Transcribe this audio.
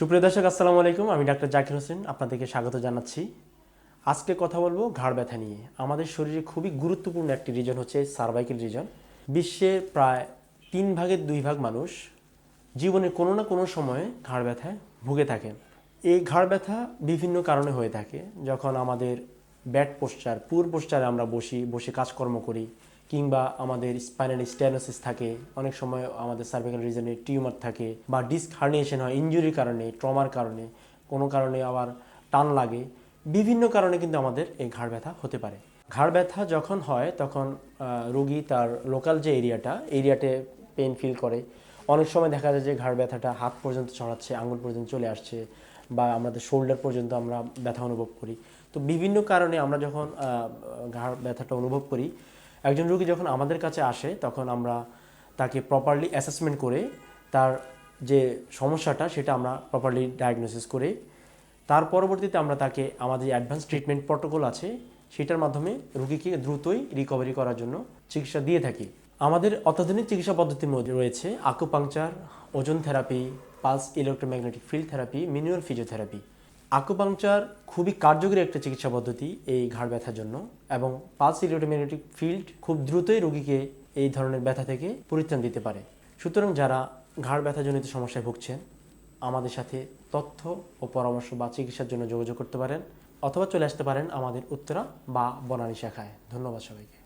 সুপ্রিয় দর্শক, আসসালামু আলাইকুম। আমি ডাক্তার জাকির হোসেন, আপনাদেরকে স্বাগত জানাচ্ছি। আজকে কথা বলব ঘাড় ব্যথা নিয়ে। আমাদের শরীরে খুবই গুরুত্বপূর্ণ একটি রিজন হচ্ছে সার্ভাইকেল রিজন বিশ্বে প্রায় তিন ভাগের দুই ভাগ মানুষ জীবনের কোনো না কোনো সময়ে ঘাড় ব্যথায় ভুগে থাকেন এই ঘাড় ব্যথা বিভিন্ন কারণে হয়ে থাকে। যখন আমাদের ব্যাট পোস্টার পুর পোস্টারে আমরা বসি, বসে কাজকর্ম করি কিংবা আমাদের স্পাইনাল স্ট্যানোসিস থাকে, অনেক সময় আমাদের সার্ভিক্যাল রিজনে টিউমার থাকে বা ডিস্ক হার্নিয়েশন হয় ইঞ্জুরির কারণে ট্রমার কারণে, কোনো কারণে আবার টান লাগে, বিভিন্ন কারণে কিন্তু আমাদের এই ঘাড় ব্যথা হতে পারে। ঘাড় ব্যথা যখন হয়, তখন রোগী তার লোকাল যে এরিয়াটা এরিয়াতে পেন ফিল করে। অনেক সময় দেখা যায় যে ঘাড় ব্যথাটা হাত পর্যন্ত ছড়াচ্ছে আঙুল পর্যন্ত চলে আসছে বা আমাদের শোল্ডার পর্যন্ত আমরা ব্যথা অনুভব করি। তো বিভিন্ন কারণে আমরা যখন ঘাড় ব্যথাটা অনুভব করি একজন রোগী যখন আমাদের কাছে আসে, তখন আমরা তাকে প্রপারলি অ্যাসেসমেন্ট করে তার যে সমস্যাটা, সেটা আমরা প্রপারলি ডায়াগনোসিস করে তার পরবর্তীতে আমরা তাকে আমাদের অ্যাডভান্স ট্রিটমেন্ট প্রটোকল আছে, সেটার মাধ্যমে রোগীকে দ্রুতই রিকভারি করার জন্য চিকিৎসা দিয়ে থাকি। আমাদের অত্যাধুনিক চিকিৎসা পদ্ধতির মধ্যে রয়েছে acupuncture ozone therapy pulse electromagnetic field therapy minimal physiotherapy acupuncture খুবই কার্যকরী একটা চিকিৎসা পদ্ধতি এই ঘাড় ব্যথার জন্য এবং পালস ইলেকট্রোম্যাগনেটিক ফিল্ড খুব দ্রুতই রোগীকে এই ধরনের ব্যথা থেকে পরিত্রাণ দিতে পারে। সুতরাং যারা ঘাড় ব্যথাজনিত সমস্যায় ভুগছেন, আমাদের সাথে তথ্য ও পরামর্শ বা চিকিৎসার জন্য যোগাযোগ করতে পারেন অথবা চলে আসতে পারেন আমাদের উত্তরা বা বনানী শাখায়। ধন্যবাদ সবাইকে।